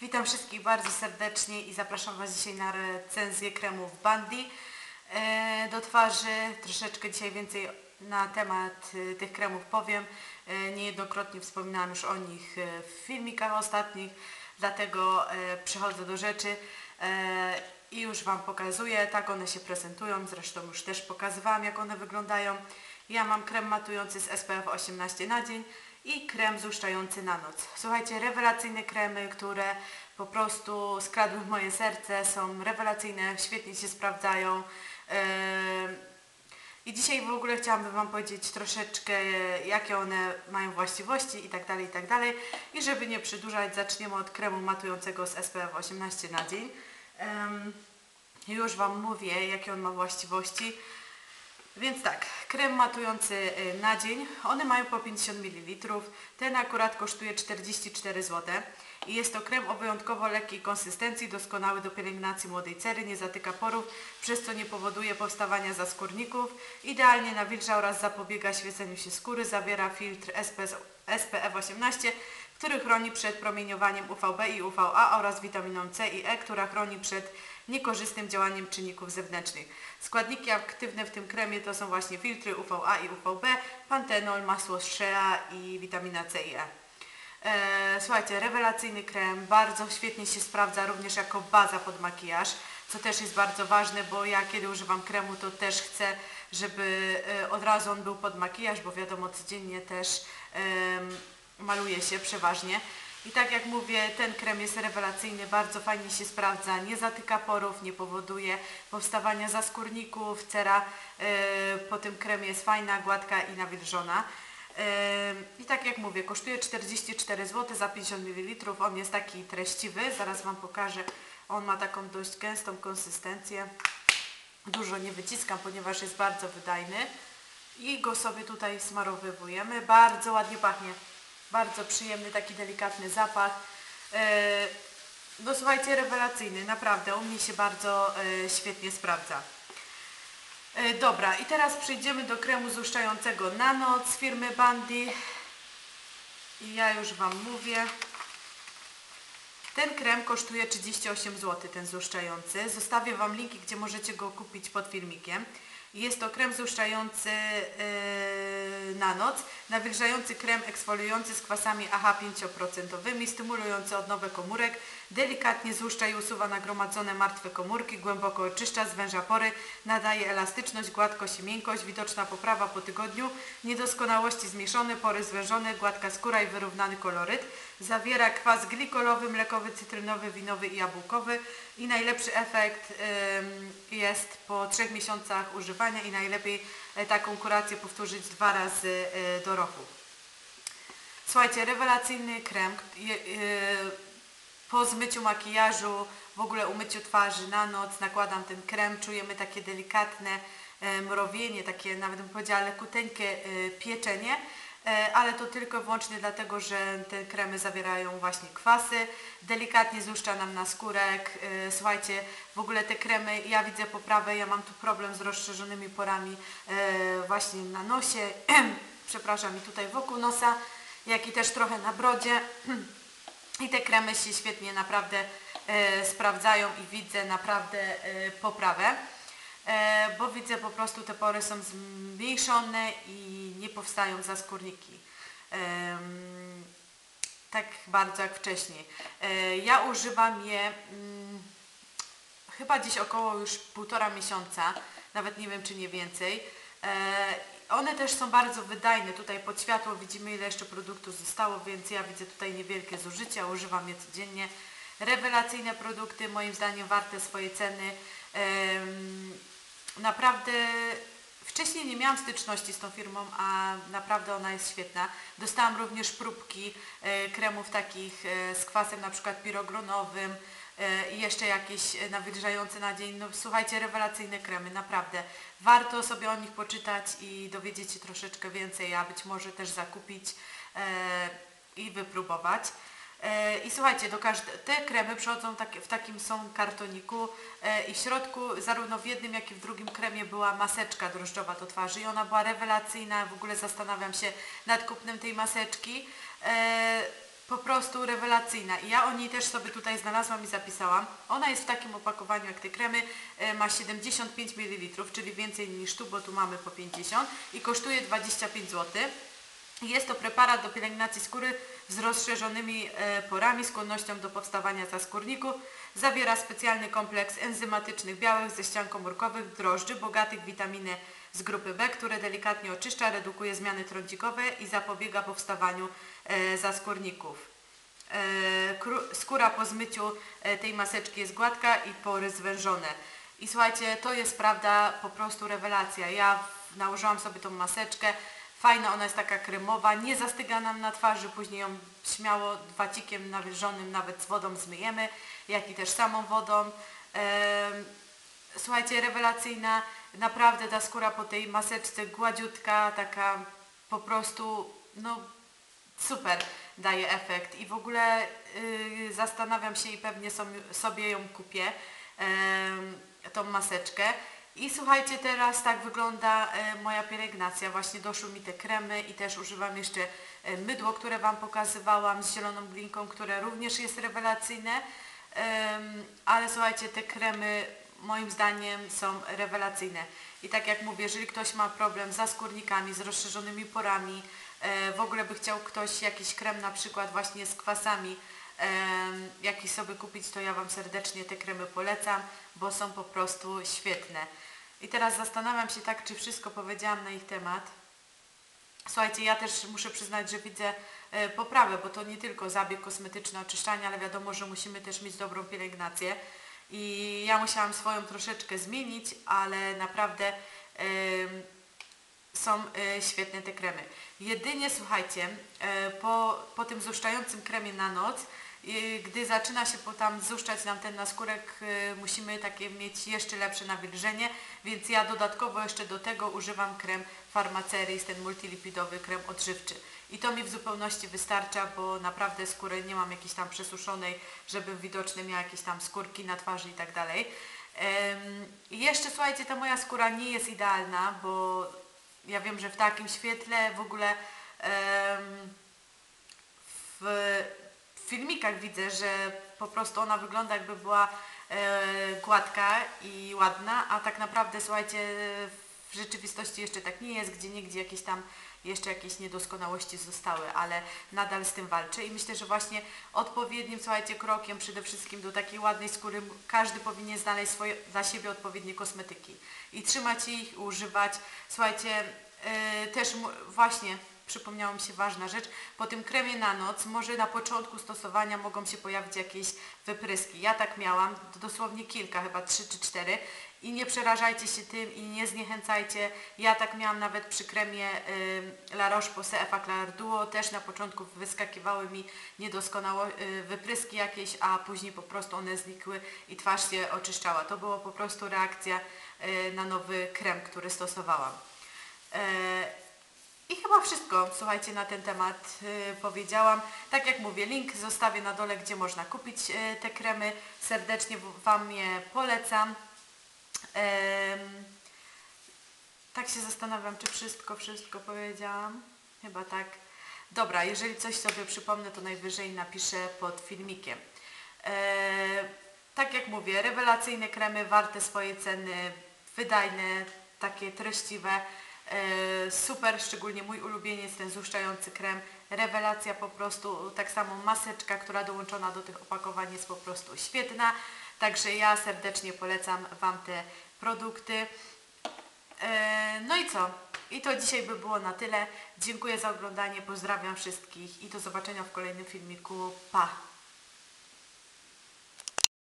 Witam wszystkich bardzo serdecznie i zapraszam Was dzisiaj na recenzję kremów Bandy e, do twarzy. Troszeczkę dzisiaj więcej na temat e, tych kremów powiem. E, Niejednokrotnie wspominałam już o nich w filmikach ostatnich, dlatego przechodzę do rzeczy i już Wam pokazuję, tak one się prezentują. Zresztą już też pokazywałam jak one wyglądają. Ja mam krem matujący z SPF 18 na dzień i krem złuszczający na noc. Słuchajcie, rewelacyjne kremy, które po prostu skradły moje serce, są rewelacyjne, świetnie się sprawdzają. Yy, I dzisiaj w ogóle chciałabym Wam powiedzieć troszeczkę, jakie one mają właściwości i tak dalej, i tak. I żeby nie przedłużać, zaczniemy od kremu matującego z SPF 18 na dzień. Yy, Już Wam mówię, jakie on ma właściwości. Więc tak, krem matujący y, na dzień, one mają po 50 ml, ten akurat kosztuje 44 zł i jest to krem o wyjątkowo lekkiej konsystencji, doskonały do pielęgnacji młodej cery, nie zatyka porów, przez co nie powoduje powstawania zaskórników, idealnie nawilża oraz zapobiega świeceniu się skóry, zawiera filtr SPF 18, który chroni przed promieniowaniem UVB i UVA oraz witaminą C i E, która chroni przed niekorzystnym działaniem czynników zewnętrznych. Składniki aktywne w tym kremie to są właśnie filtry UVA i UVB, pantenol, masło shea i witamina C i E. E, Słuchajcie, rewelacyjny krem, bardzo świetnie się sprawdza również jako baza pod makijaż, co też jest bardzo ważne, bo ja kiedy używam kremu to też chcę, żeby e, od razu on był pod makijaż, bo wiadomo codziennie też maluje się przeważnie. I tak jak mówię, ten krem jest rewelacyjny, bardzo fajnie się sprawdza, nie zatyka porów, nie powoduje powstawania zaskórników, cera e, po tym kremie jest fajna, gładka i nawilżona. E, I tak jak mówię, kosztuje 44 zł za 50 ml, on jest taki treściwy, zaraz Wam pokażę, on ma taką dość gęstą konsystencję, dużo nie wyciskam, ponieważ jest bardzo wydajny i go sobie tutaj smarowywujemy, bardzo ładnie pachnie. Bardzo przyjemny, taki delikatny zapach. E, No słuchajcie, rewelacyjny, naprawdę, u mnie się bardzo e, świetnie sprawdza. E, Dobra, i teraz przejdziemy do kremu złuszczającego na noc firmy Bandy. I ja już Wam mówię. Ten krem kosztuje 38 zł, ten złuszczający. Zostawię Wam linki, gdzie możecie go kupić pod filmikiem. Jest to krem złuszczający yy, na noc, nawilżający krem eksfoliujący z kwasami AHA 5%, stymulujący odnowę komórek, delikatnie złuszcza i usuwa nagromadzone martwe komórki, głęboko oczyszcza, zwęża pory, nadaje elastyczność, gładkość i miękkość, widoczna poprawa po tygodniu, niedoskonałości zmniejszone, pory zwężone, gładka skóra i wyrównany koloryt, zawiera kwas glikolowy, mlekowy, cytrynowy, winowy i jabłkowy i najlepszy efekt jest po trzech miesiącach używania i najlepiej e, taką kurację powtórzyć dwa razy e, do roku. Słuchajcie, rewelacyjny krem. Po zmyciu makijażu, w ogóle umyciu twarzy na noc nakładam ten krem, czujemy takie delikatne e, mrowienie, takie nawet bym powiedziała lekuteńkie e, pieczenie, e, ale to tylko wyłącznie dlatego, że te kremy zawierają właśnie kwasy, delikatnie złuszcza nam na skórek. Słuchajcie, w ogóle te kremy, ja widzę poprawę, ja mam tu problem z rozszerzonymi porami właśnie na nosie, przepraszam, i tutaj wokół nosa, jak i też trochę na brodzie. I te kremy się świetnie naprawdę e, sprawdzają i widzę naprawdę e, poprawę, e, bo widzę po prostu te pory są zmniejszone i nie powstają zaskórniki. Tak bardzo jak wcześniej. Ja używam je mm, chyba gdzieś około już półtora miesiąca, nawet nie wiem czy nie więcej. One też są bardzo wydajne, tutaj pod światło widzimy ile jeszcze produktu zostało, więc ja widzę tutaj niewielkie zużycia, używam je codziennie. Rewelacyjne produkty, moim zdaniem warte swojej ceny. Naprawdę wcześniej nie miałam styczności z tą firmą, a naprawdę ona jest świetna. Dostałam również próbki e, kremów takich e, z kwasem na przykład pirogronowym i jeszcze jakieś e, nawilżające na dzień. No słuchajcie, rewelacyjne kremy, naprawdę. Warto sobie o nich poczytać i dowiedzieć się troszeczkę więcej, a być może też zakupić e, i wypróbować. E, I słuchajcie, do każde, te kremy przychodzą tak, w takim są kartoniku e, i w środku zarówno w jednym jak i w drugim kremie była maseczka drożdżowa do twarzy i ona była rewelacyjna, w ogóle zastanawiam się nad kupnem tej maseczki. Po prostu rewelacyjna. I ja o niej też sobie tutaj znalazłam i zapisałam. Ona jest w takim opakowaniu jak te kremy, e, ma 75 ml, czyli więcej niż tu, bo tu mamy po 50 i kosztuje 25 zł. Jest to preparat do pielęgnacji skóry z rozszerzonymi e, porami, skłonnością do powstawania zaskórników. Zawiera specjalny kompleks enzymatycznych białek ze ścian komórkowych, drożdży bogatych w witaminy z grupy B, które delikatnie oczyszcza, redukuje zmiany trądzikowe i zapobiega powstawaniu e, zaskórników. E, skóra po zmyciu tej maseczki jest gładka i pory zwężone. I słuchajcie, to jest prawda, po prostu rewelacja. Ja nałożyłam sobie tą maseczkę, fajna, ona jest taka kremowa, nie zastyga nam na twarzy, później ją śmiało wacikiem nawilżonym nawet z wodą zmyjemy, jak i też samą wodą. Słuchajcie, rewelacyjna, naprawdę ta skóra po tej maseczce gładziutka, taka po prostu, no super daje efekt i w ogóle y, zastanawiam się i pewnie sobie ją kupię, em, tą maseczkę. I słuchajcie, teraz tak wygląda e, moja pielęgnacja. Właśnie doszły mi te kremy i też używam jeszcze e, mydło, które Wam pokazywałam z zieloną glinką, które również jest rewelacyjne. Ale słuchajcie, te kremy moim zdaniem są rewelacyjne. I tak jak mówię, jeżeli ktoś ma problem z zaskórnikami, z rozszerzonymi porami, e, w ogóle by chciał ktoś jakiś krem na przykład właśnie z kwasami, em, jakiś sobie kupić, to ja Wam serdecznie te kremy polecam, bo są po prostu świetne. I teraz zastanawiam się tak, czy wszystko powiedziałam na ich temat. Słuchajcie, ja też muszę przyznać, że widzę e, poprawę, bo to nie tylko zabieg kosmetyczny, oczyszczanie, ale wiadomo, że musimy też mieć dobrą pielęgnację. I ja musiałam swoją troszeczkę zmienić, ale naprawdę są e, świetne te kremy. Jedynie słuchajcie, e, po, po tym zuszczającym kremie na noc, gdy zaczyna się po tam zuszczać nam ten naskórek, e, musimy takie mieć jeszcze lepsze nawilżenie, więc ja dodatkowo jeszcze do tego używam krem Pharmaceris, ten multilipidowy krem odżywczy. I to mi w zupełności wystarcza, bo naprawdę skóry nie mam jakiejś tam przesuszonej, żeby widoczne miała jakieś tam skórki na twarzy i tak dalej. Jeszcze słuchajcie, ta moja skóra nie jest idealna, bo ja wiem, że w takim świetle w ogóle w filmikach widzę, że po prostu ona wygląda jakby była e, gładka i ładna, a tak naprawdę słuchajcie, w rzeczywistości jeszcze tak nie jest, gdzie niegdzie jakieś tam jeszcze jakieś niedoskonałości zostały, ale nadal z tym walczę i myślę, że właśnie odpowiednim, słuchajcie, krokiem przede wszystkim do takiej ładnej skóry każdy powinien znaleźć swoje, dla siebie odpowiednie kosmetyki i trzymać ich, używać. Słuchajcie, yy, też właśnie przypomniała mi się ważna rzecz, po tym kremie na noc może na początku stosowania mogą się pojawić jakieś wypryski. Ja tak miałam, dosłownie kilka, chyba trzy czy cztery i nie przerażajcie się tym i nie zniechęcajcie. Ja tak miałam nawet przy kremie y, La Roche-Posay Effaclar Duo, też na początku wyskakiwały mi niedoskonałe y, wypryski jakieś, a później po prostu one znikły i twarz się oczyszczała. To była po prostu reakcja y, na nowy krem, który stosowałam. E, i chyba wszystko, słuchajcie, na ten temat y, powiedziałam. Tak jak mówię, link zostawię na dole, gdzie można kupić y, te kremy. Serdecznie Wam je polecam. Tak się zastanawiam, czy wszystko, wszystko powiedziałam. Chyba tak. Dobra, jeżeli coś sobie przypomnę, to najwyżej napiszę pod filmikiem. Tak jak mówię, rewelacyjne kremy, warte swojej ceny, wydajne, takie treściwe. Super, szczególnie mój ulubieniec, ten zuszczający krem. Rewelacja po prostu, tak samo maseczka, która dołączona do tych opakowań jest po prostu świetna. Także ja serdecznie polecam Wam te produkty. E, No i co? I to dzisiaj by było na tyle. Dziękuję za oglądanie, pozdrawiam wszystkich i do zobaczenia w kolejnym filmiku. Pa!